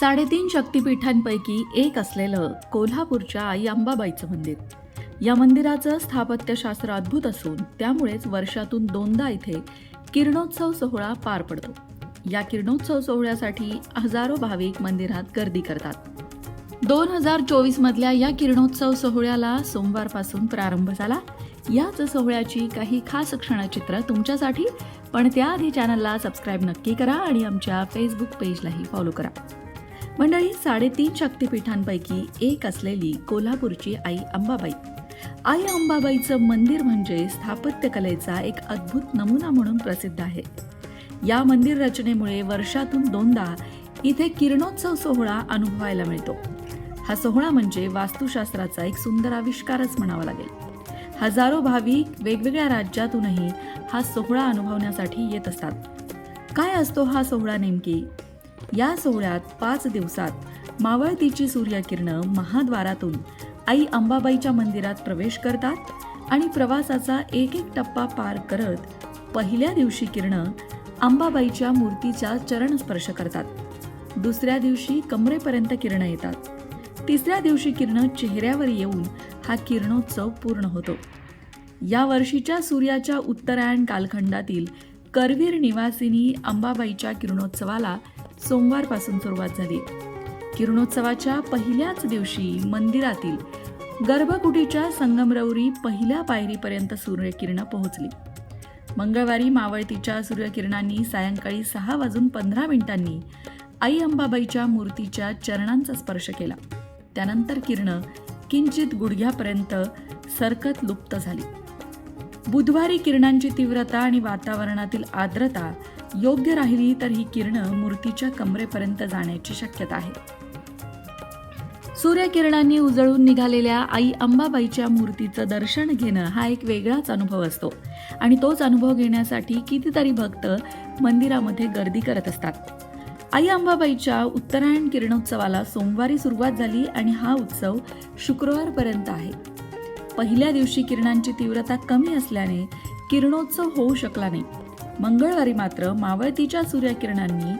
साडेतीन शक्तिपीठांपैकी एक असलेलं कोल्हापूरच्या आई अंबाबाईचं मंदिर. या मंदिराचं स्थापत्यशास्त्र अद्भुत असून त्यामुळेच वर्षातून दोनदा इथे किरणोत्सव सोहळा पार पडतो. या किरणोत्सव सोहळ्यासाठी हजारो भाविक मंदिरात गर्दी करतात. दोन हजार चोवीस मधल्या या किरणोत्सव सोहळ्याला सोमवारपासून प्रारंभ झाला. याच सोहळ्याची काही खास क्षणचित्र तुमच्यासाठी पण त्याआधी चॅनलला सबस्क्राईब नक्की करा आणि आमच्या फेसबुक पेजलाही फॉलो करा. मंडळी साडेतीन शक्तिपीठांपैकी एक असलेली कोल्हापूरची आई अंबाबाई. आई अंबाबाईचं मंदिर म्हणजे स्थापत्यकलेचा एक अद्भुत नमुना म्हणून प्रसिद्ध आहे. या मंदिर रचनेमुळे वर्षातून दोनदा इथे किरणोत्सव सोहळा अनुभवायला मिळतो. हा सोहळा म्हणजे वास्तुशास्त्राचा एक सुंदर आविष्कारच म्हणावा लागेल. हजारो भाविक वेगवेगळ्या राज्यातूनही हा सोहळा अनुभवण्यासाठी येत असतात. काय असतो हा सोहळा नेमकी? या सोहळ्यात पाच दिवसात मावळतीची सूर्यकिरणं महाद्वारातून आई अंबाबाईच्या मंदिरात प्रवेश करतात आणि प्रवासाचा एक एक टप्पा पार करत पहिल्या दिवशी किरणं अंबाबाईच्या मूर्तीच्या चरण स्पर्श करतात. दुसऱ्या दिवशी कमरेपर्यंत किरणं येतात. तिसऱ्या दिवशी किरणं चेहऱ्यावर येऊन हा किरणोत्सव पूर्ण होतो. या वर्षीच्या सूर्याच्या उत्तरायण कालखंडातील करवीर निवासिनी अंबाबाईच्या किरणोत्सवाला सोमवारपासून सुरुवात झाली. किरणोत्सवाच्या पहिल्याच दिवशी मंदिरातील गर्भकुटीच्या संगमरवरी पहिल्या पायरीपर्यंत सूर्यकिरणं पोहोचली. मंगळवारी मावळतीच्या सूर्यकिरणांनी सायंकाळी सहा वाजून पंधरा मिनिटांनी आई अंबाबाईच्या मूर्तीच्या चरणांचा स्पर्श केला. त्यानंतर किरणं किंचित गुडघ्यापर्यंत सरकत लुप्त झाली. बुधवारी किरणांची तीव्रता आणि वातावरणातील आर्द्रता योग्य राहिली तर ही किरणं मूर्तीच्या कमरेपर्यंत जाण्याची शक्यता आहे. सूर्यकिरणांनी उजळून निघालेल्या आई अंबाबाईच्या मूर्तीचं दर्शन घेणं हा एक वेगळाच अनुभव असतो. आणि तोच अनुभव घेण्यासाठी कितीतरी भक्त मंदिरामध्ये गर्दी करत असतात. आई अंबाबाईच्या उत्तरायण किरणोत्सवाला सोमवारी सुरुवात झाली आणि हा उत्सव शुक्रवारपर्यंत आहे. पहिल्या दिवशी किरणांची तीव्रता कमी असल्याने किरणोत्सव होऊ शकला नाही. मंगळवारी मात्र मावळतीच्या सूर्यकिरणांनी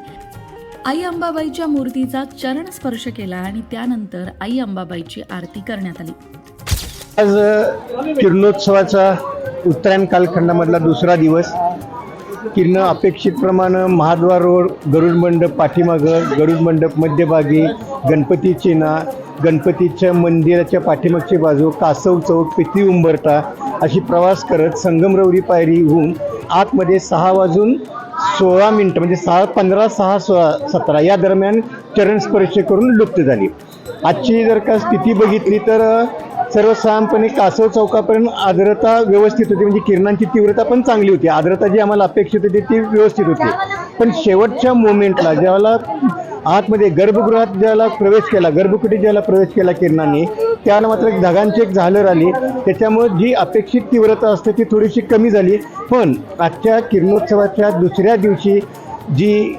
आई अंबाबाईच्या मूर्तीचा चरण स्पर्श केला आणि त्यानंतर आई अंबाबाईची आरती करण्यात आली. आज किरणोत्सवाचा उत्तरायण कालखंडामधला दुसरा दिवस. किरण अपेक्षितप्रमाणे महाद्वार रोड गरुड मंडप पाठीमागं गरुड मंडप मध्यभागी गणपती चिना गणपतीच्या मंदिराच्या पाठीमागची बाजू कासव चौक पिती उंबरटा अशी प्रवास करत संगमरवरी पायरी होऊन आतमध्ये सहा वाजून सोळा मिनटं म्हणजे सहा पंधरा सहा सोळा सतरा या दरम्यान चरणस्पर्श करून लुप्त झाली. आजची जर का स्थिती बघितली तर सर्वसाधारणपणे कासव चौकापर्यंत आर्द्रता व्यवस्थित होती म्हणजे किरणांची तीव्रता पण चांगली होती. आर्द्रता जी आम्हाला अपेक्षित होती ती व्यवस्थित होती. पण शेवटच्या मोमेंटला ज्याला आतमध्ये गर्भगृहात ज्याला प्रवेश केला गर्भकुटीत ज्याला प्रवेश केला किरणांनी त्याला मात्र एक ढगांची एक झालर आली त्याच्यामुळे जी अपेक्षित तीव्रता असते ती थोडीशी कमी झाली. पण आजच्या किरणोत्सवाच्या दुसऱ्या दिवशी जी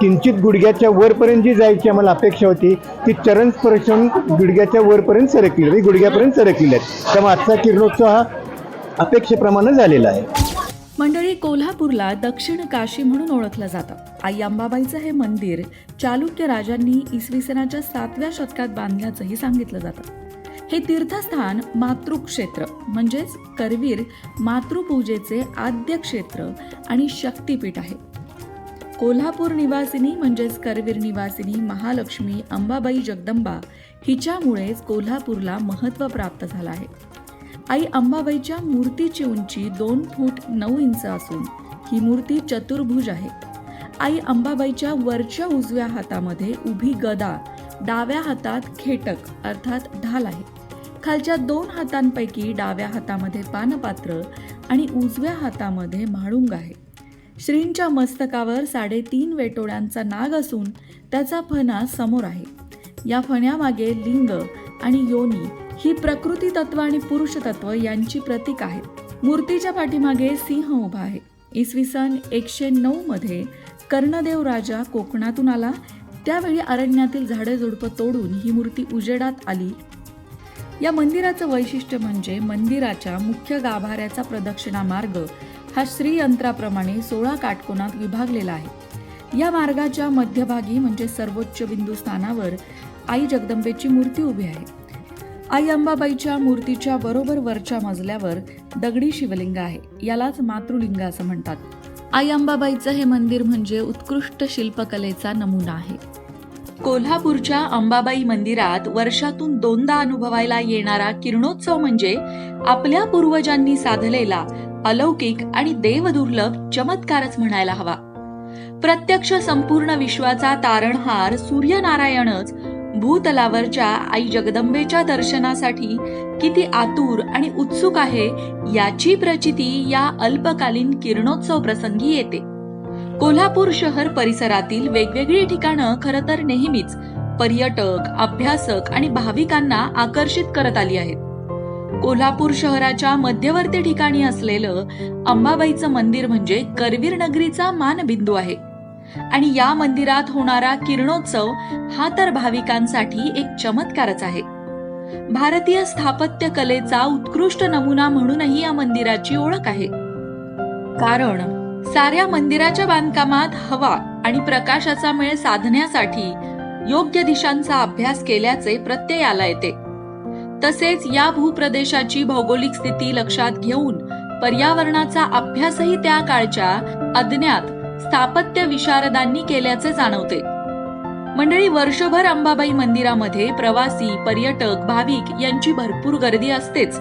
किंचित गुडघ्याच्या वरपर्यंत जी जायची आम्हाला अपेक्षा होती ती चरण स्पर्शन गुडघ्याच्या वरपर्यंत सरकली. म्हणजे गुडघ्यापर्यंत सरकलेली आहेत त्यामुळे आजचा किरणोत्सव हा अपेक्षेप्रमाणे झालेला आहे. मंडळी कोल्हापूरला दक्षिण काशी म्हणून ओळखलं जातं. आई अंबाबाईचं हे मंदिर चालुक्य राजांनी इसवी सनाच्या सातव्या शतकात बांधल्याचंही सांगितलं जातं. हे तीर्थस्थान मातृक्षेत्र म्हणजेच करवीर मातृपूजेचे आद्य क्षेत्र आणि शक्तिपीठ आहे. कोल्हापूर निवासिनी म्हणजेच करवीर निवासिनी महालक्ष्मी अंबाबाई जगदंबा हिच्यामुळेच कोल्हापूरला महत्त्व प्राप्त झालं आहे. आई अंबाबाईच्या मूर्तीची उंची दोन फूट नऊ इंच असून ही मूर्ती चतुर्भुज आहे. आई अंबाबाईच्या वरच्या उजव्या हातामध्ये उभी गदा डाव्या हातात खेटक अर्थात ढाल आहे. खालच्या दोन हातांपैकी डाव्या हातामध्ये पानपात्र आणि उजव्या हातामध्ये म्हाळुंग आहे. श्रींच्या मस्तकावर साडेतीन वेटोळ्यांचा नाग असून त्याचा फणा समोर आहे. या फण्यामागे लिंग आणि योनी ही प्रकृती तत्व आणि पुरुष तत्व यांची प्रतीक आहेत. मूर्तीच्या पाठीमागे सिंह उभा आहे. इसवी सन एकशे नऊ मध्ये कर्णदेव राजा कोकणातून आला. त्यावेळी अरण्यातील झाडे झुडपं तोडून ही मूर्ती उजेडात आली. या मंदिराचं वैशिष्ट्य म्हणजे मंदिराच्या मुख्य गाभाऱ्याचा प्रदक्षिणा मार्ग हा श्रीयंत्राप्रमाणे सोळा काटकोनात विभागलेला आहे. या मार्गाच्या मध्यभागी म्हणजे सर्वोच्च बिंदू स्थानावर आई जगदंबेची मूर्ती उभी आहे. आई अंबाबाईच्या मूर्तीच्या बरोबर वरच्या मजल्यावर दगडी शिवलिंग आहे. यालाच मातृलिंग असं म्हणतात. आई अंबाबाईचं हे मंदिर म्हणजे उत्कृष्ट शिल्पकलेचा नमुना आहे. कोल्हापूरच्या अंबाबाई मंदिरात वर्षातून दोनदा अनुभवायला येणारा किरणोत्सव म्हणजे आपल्या पूर्वजांनी साधलेला अलौकिक आणि देवदुर्लभ चमत्कारच म्हणायला हवा. प्रत्यक्ष संपूर्ण विश्वाचा तारणहार सूर्यनारायणच भूतलावरच्या आई जगदंबेच्या दर्शनासाठी किती आतुर आणि उत्सुक आहे याची प्रचिती या अल्पकालीन किरणोत्सव प्रसंगी येते. कोल्हापूर शहर परिसरातील वेगवेगळी ठिकाणं खरं तर नेहमीच पर्यटक अभ्यासक आणि भाविकांना आकर्षित करत आली आहेत. कोल्हापूर शहराच्या मध्यवर्ती ठिकाणी असलेलं अंबाबाईचं मंदिर म्हणजे करवीर नगरीचा मानबिंदू आहे. आणि या मंदिरात होणारा किरणोत्सव हा तर भाविकांसाठी एक चमत्कारच आहे. भारतीय स्थापत्य कलेचा उत्कृष्ट नमुना म्हणूनही या मंदिराची ओळख आहे. कारण साऱ्या मंदिराच्या बांधकामात हवा आणि प्रकाशाचा मेळ साधण्यासाठी योग्य दिशांचा अभ्यास केल्याचे प्रत्ययाला येते. तसेच या भूप्रदेशाची भौगोलिक स्थिती लक्षात घेऊन पर्यावरणाचा अभ्यासही त्या काळच्या अज्ञात स्थापत्य विशारदांनी केल्याचे जाणवते. मंडळी वर्षभर अंबाबाई मंदिरामध्ये प्रवासी पर्यटक भाविक यांची भरपूर गर्दी असतेच.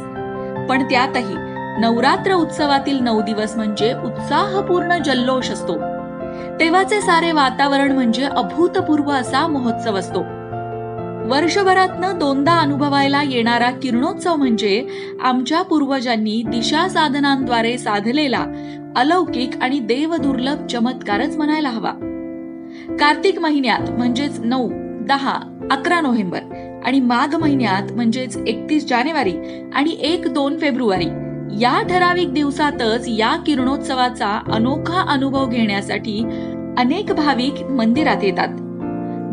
पण त्यातही नवरात्र उत्सवातील नऊ दिवस म्हणजे उत्साहपूर्ण जल्लोष असतो. तेव्हाचे सारे वातावरण म्हणजे अभूतपूर्व असा महोत्सव असतो. वर्षभरातनं दोनदा अनुभवायला येणारा किरणोत्सव म्हणजे आमच्या पूर्वजांनी दिशा साधनांद्वारे साधलेला अलौकिक आणि देवदुर्लभ चमत्कारच म्हणायला हवा. कार्तिक महिन्यात म्हणजेच नऊ दहा अकरा नोव्हेंबर आणि माघ महिन्यात म्हणजेच एकतीस जानेवारी आणि एक दोन फेब्रुवारी या ठराविक दिवसातच या किरणोत्सवाचा अनोखा अनुभव घेण्यासाठी अनेक भाविक मंदिरात येतात.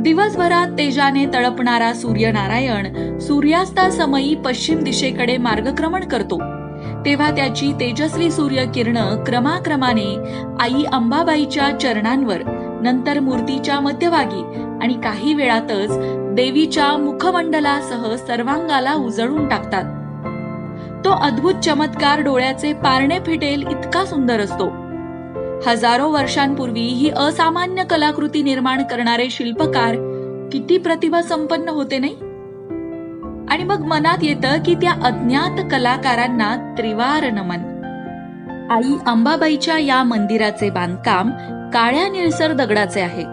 दिवसभरात तेजाने तळपणारा सूर्यनारायण सूर्यास्तासमयी पश्चिम दिशेकडे मार्गक्रमण करतो. तेव्हा त्याची तेजस्वी सूर्यकिरण क्रमाक्रमाने आई अंबाबाईच्या चरणांवर नंतर मूर्तीच्या मध्यभागी आणि काही वेळातच देवीच्या मुखमंडलासह सर्वांगाला उजळून टाकतात. तो अद्भुत चमत्कार डोळ्याचे पारणे फिटेल इतका सुंदर असतो. हजारो वर्षांपूर्वी ही असामान्य कलाकृती निर्माण करणारे शिल्पकार किती प्रतिभा संपन्न होते नाही? आणि मग मनात येतं की त्या अज्ञात कलाकारांना त्रिवार नमन. आई अंबाबाईच्या या मंदिराचे बांधकाम काळ्या निळसर दगडाचे आहे.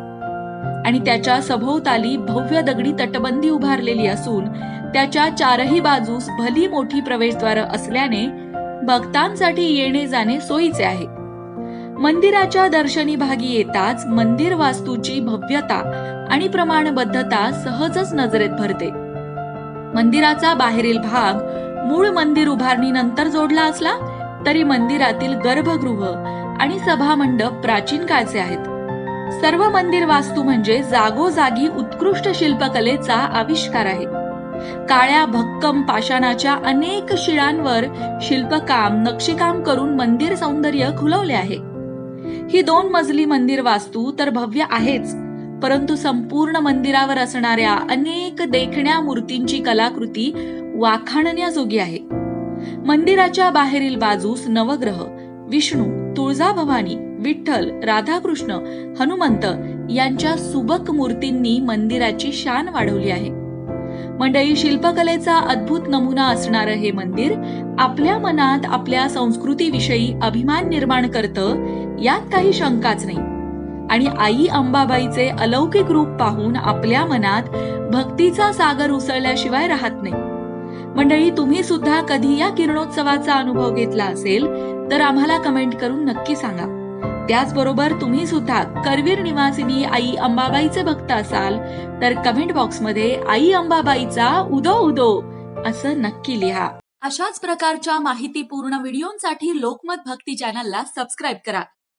आणि त्याच्या सभोवताली भव्य दगडी तटबंदी उभारलेली असून त्याच्या चारही बाजूस भली मोठी प्रवेशद्वार असल्याने भक्तांसाठी येणे जाणे सोयीचे आहे. मंदिराच्या दर्शनी भागी येताच मंदिर वास्तूची भव्यता आणि प्रमाणबद्धता सहजच नजरेत भरते. मंदिराचा बाहेरील भाग मूळ मंदिर उभारणीनंतर जोडला असला तरी मंदिरातील गर्भगृह आणि सभामंडप प्राचीन काळचे आहेत. सर्व मंदिर वास्तू म्हणजे जागोजागी उत्कृष्ट शिल्पकलेचा आविष्कार आहे. काळ्या भक्कम पाषाणाच्या अनेक शिळांवर शिल्पकाम नक्षीकाम करून मंदिर सौंदर्य खुलवले आहे. ही दोन मजली मंदिर वास्तू तर भव्य आहेच. परंतु संपूर्ण मंदिरावर असणाऱ्या अनेक देखण्या मूर्तींची कलाकृती वाखाणण्याजोगी आहे. मंदिराच्या बाहेरील बाजूस नवग्रह विष्णू तुळजाभवानी विठ्ठल राधाकृष्ण हनुमंत यांच्या सुबक मूर्तींनी मंदिराची शान वाढवली आहे. मंडळी शिल्पकलेचा अद्भुत नमुना असणारं हे मंदिर आपल्या मनात आपल्या संस्कृतीविषयी अभिमान निर्माण करतं यात काही शंकाच नाही. आणि आई अंबाबाईचे अलौकिक रूप पाहून आपल्या मनात भक्तीचा सागर उसळल्याशिवाय राहत नाही. मंडळी तुम्ही सुद्धा कधी या किरणोत्सवाचा अनुभव घेतला असेल तर आम्हाला कमेंट करून नक्की सांगा. त्याचबरोबर तुम्ही सुद्धा करवीर निवासिनी आई अंबाबाईचे भक्त असाल तर कमेंट बॉक्समध्ये आई अंबाबाईचा उदो उदो असं नक्की लिहा. अशाच प्रकारच्या माहितीपूर्ण व्हिडिओंसाठी लोकमत भक्ती चॅनलला सबस्क्राईब करा.